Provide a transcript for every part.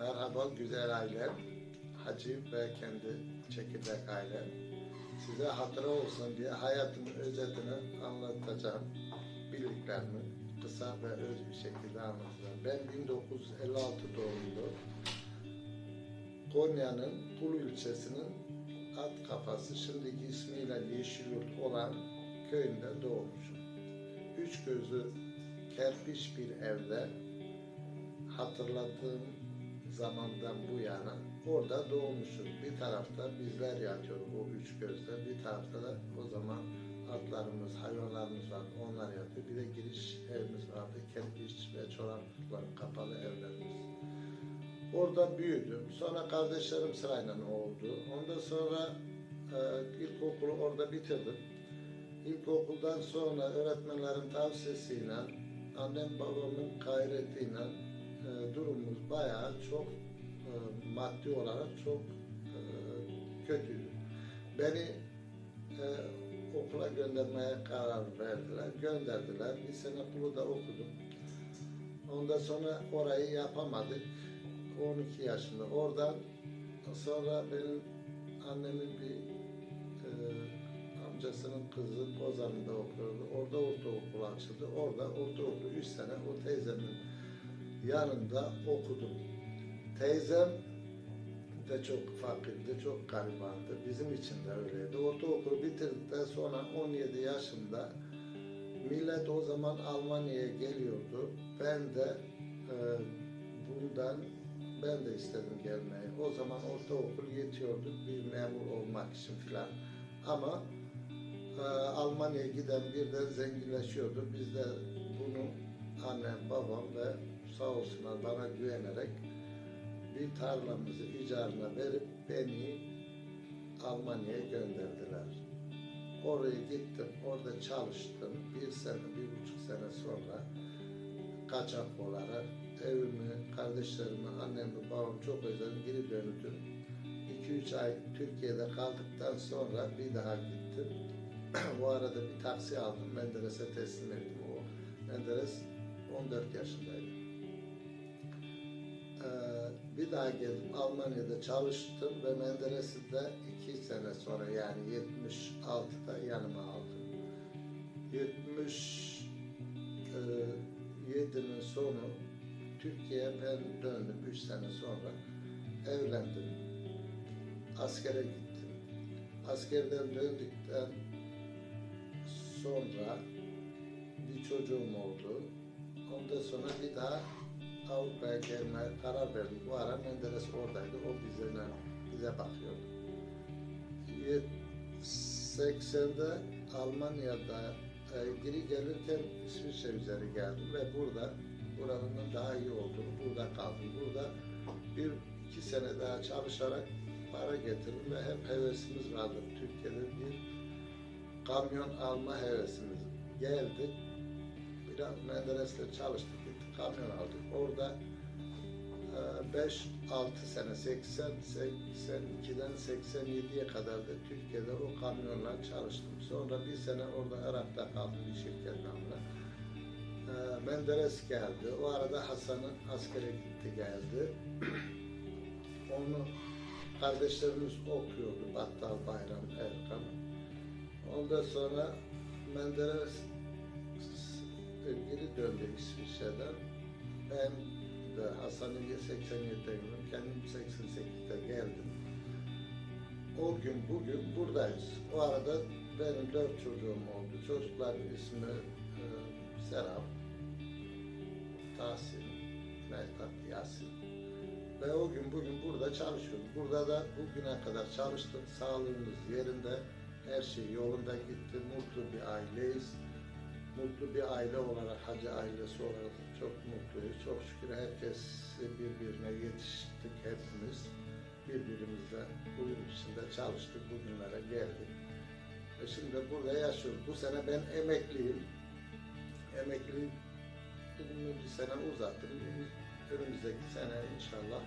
Merhaba güzel ailem, Hacı ve kendi çekirdek ailem. Size hatıra olsun diye hayatımın özetini anlatacağım. Bildiklerimi kısa ve öz bir şekilde anlatacağım. Ben 1956 doğumlu. Konya'nın Kulu ilçesinin at kafası, şimdiki ismiyle Yeşilyurt olan köyünde doğmuşum. Üç gözü kerpiç bir evde hatırladığım zamandan bu yana orada doğmuşum. Bir tarafta bizler yatıyor o üç gözde, bir tarafta da o zaman atlarımız, hayvanlarımız vardı, onlar yatıyor. Bir de giriş evimiz vardı, kerpiç ve çoraklıkların kapalı evlerimiz. Orada büyüdüm. Sonra kardeşlerim sırayla oldu. Ondan sonra e, ilkokulu orada bitirdim. İlkokuldan sonra öğretmenlerin tavsiyesiyle, annem babamın gayretiyle e, durumumuz bayağı çok e, maddi olarak çok e, kötüydü. Beni okula göndermeye karar verdiler. Gönderdiler. Bir sene Kulu'da okudum. Ondan sonra orayı yapamadık. 12 yaşında. Oradan sonra benim annemin bir e, amcasının kızı Kozan'da okuyordu. Orada ortaokul açıldı. Orada ortaokulu 3 sene o teyzemin yanında okudum. Teyzem de çok fakirdi, çok garibandı. Bizim için de öyleydi. Ortaokulu bitirdikten sonra 17 yaşında millet o zaman Almanya'ya geliyordu. Ben de e, bundan ben de istedim gelmeyi. O zaman ortaokul yetiyordu bir memur olmak için filan. Ama e, Almanya'ya giden birden zenginleşiyordu. Biz de bunu annem, babam ve sağ olsunlar bana güvenerek bir tarlamızı icarına verip beni Almanya'ya gönderdiler. Oraya gittim, orada çalıştım. Bir sene, bir buçuk sene sonra kaçak olarak evimi, kardeşlerimi, annemi, babamı çok özledim. Geri döndüm. 2-3 ay Türkiye'de kaldıktan sonra bir daha gittim. o arada bir taksi aldım. Menderes'e teslim ettim. O Menderes 14 yaşındaydı. Bir daha geldim. Almanya'da çalıştım ve Menderes'i de 2 sene sonra yani 76'da yanıma aldım. 77'nin sonu Türkiye'ye ben döndüm 3 sene sonra. Evlendim. Askere gittim. Askerden döndükten sonra bir çocuğum oldu. Ondan sonra bir daha Avrupa'ya gelmeye karar verdim. Bu ara Menderes oradaydı. O bizlerine, bize bakıyordu. 80'de Almanya'da e, geri gelirken İsviçre üzeri geldim ve burada buranın daha iyi olduğunu burada kaldım. Burada bir iki sene daha çalışarak para getirdim ve hep hevesimiz vardı. Türkiye'de bir kamyon alma hevesimiz geldi. Biraz Menderes'le çalıştık, gittik, kamyon. Orada 5-6 sene, 80, 82'den 87'ye kadar da Türkiye'de o kamyonla çalıştım. Sonra bir sene orada Irak'ta kaldım bir şirket namına. Ee, Menderes geldi. O arada Hasan'ın askere gitti geldi. Onu kardeşlerimiz okuyordu. Battal Bayram Erkan. Ondan sonra Menderes geri döndü İsviçre'den. Ben de Hasan'ı 87'de geldim. Kendim 88'de geldim. O gün bugün buradayız. O arada benim dört çocuğum oldu. Çocukların ismi e, Serap, Tahsin, Mehtap, Yasin. Ve o gün bugün burada çalışıyoruz. Burada da bugüne kadar çalıştık. Sağlığımız yerinde. Her şey yolunda gitti. Mutlu bir aileyiz. Mutlu bir aile olarak, hacı ailesi olarak çok mutluyuz. Çok şükür herkes birbirine yetiştik hepimiz. Birbirimizle uyum içinde çalıştık, bugünlere geldik. Ve şimdi burada yaşıyoruz. Bu sene ben emekliyim. Emekli bir sene uzattım. Önümüzdeki sene inşallah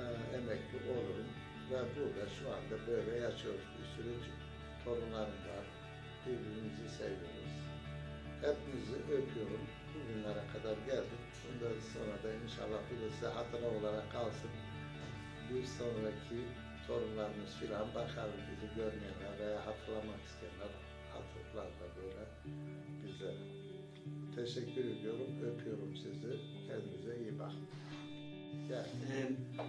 e, emekli olurum. Ve burada şu anda böyle yaşıyoruz. Bir sürü torunlarım var. Birbirimizi seviyoruz. Hepinizi öpüyorum. bugünlere kadar geldik. Bundan sonra da inşallah size hatıra olarak kalsın. Bir sonraki torunlarımız filan bakar bizi görmeyenler veya hatırlamak isteyenler hatırlar da böyle bize. Teşekkür ediyorum, öpüyorum sizi. Kendinize iyi bakın. Ee,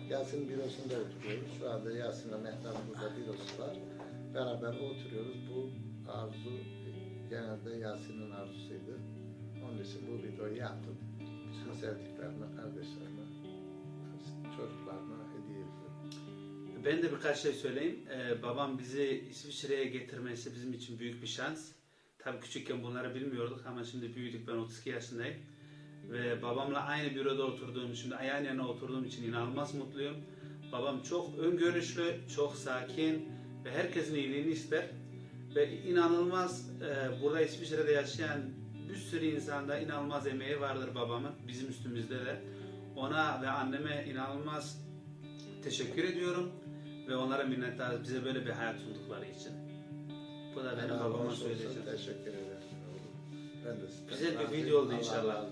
Yasin bürosunda oturuyoruz. Şu anda Yasin'le Mehtap burada bürosu var. Beraber oturuyoruz. Bu arzu genelde Yasin'in arzusuydu. Onun için bu videoyu yaptım. Bütün sevdiklerime, kardeşlerime, çocuklarıma hediye ediyorum. Ben de birkaç şey söyleyeyim. Ee, babam bizi İsviçre'ye getirmesi bizim için büyük bir şans. Tabii küçükken bunları bilmiyorduk ama şimdi büyüdük. Ben 32 yaşındayım. Ve babamla aynı büroda oturduğum, şimdi yan yana oturduğum için inanılmaz mutluyum. Babam çok öngörüşlü, çok sakin ve herkesin iyiliğini ister. Ve inanılmaz e, burada İsviçre'de yaşayan bir sürü insanda inanılmaz emeği vardır babamın. Bizim üstümüzde de. Ona ve anneme inanılmaz teşekkür ediyorum ve onlara minnettarız bize böyle bir hayat sundukları için. Bu da benim babama söyleyeceğim. Teşekkür ederim. Ben de Güzel bir video oldu inşallah.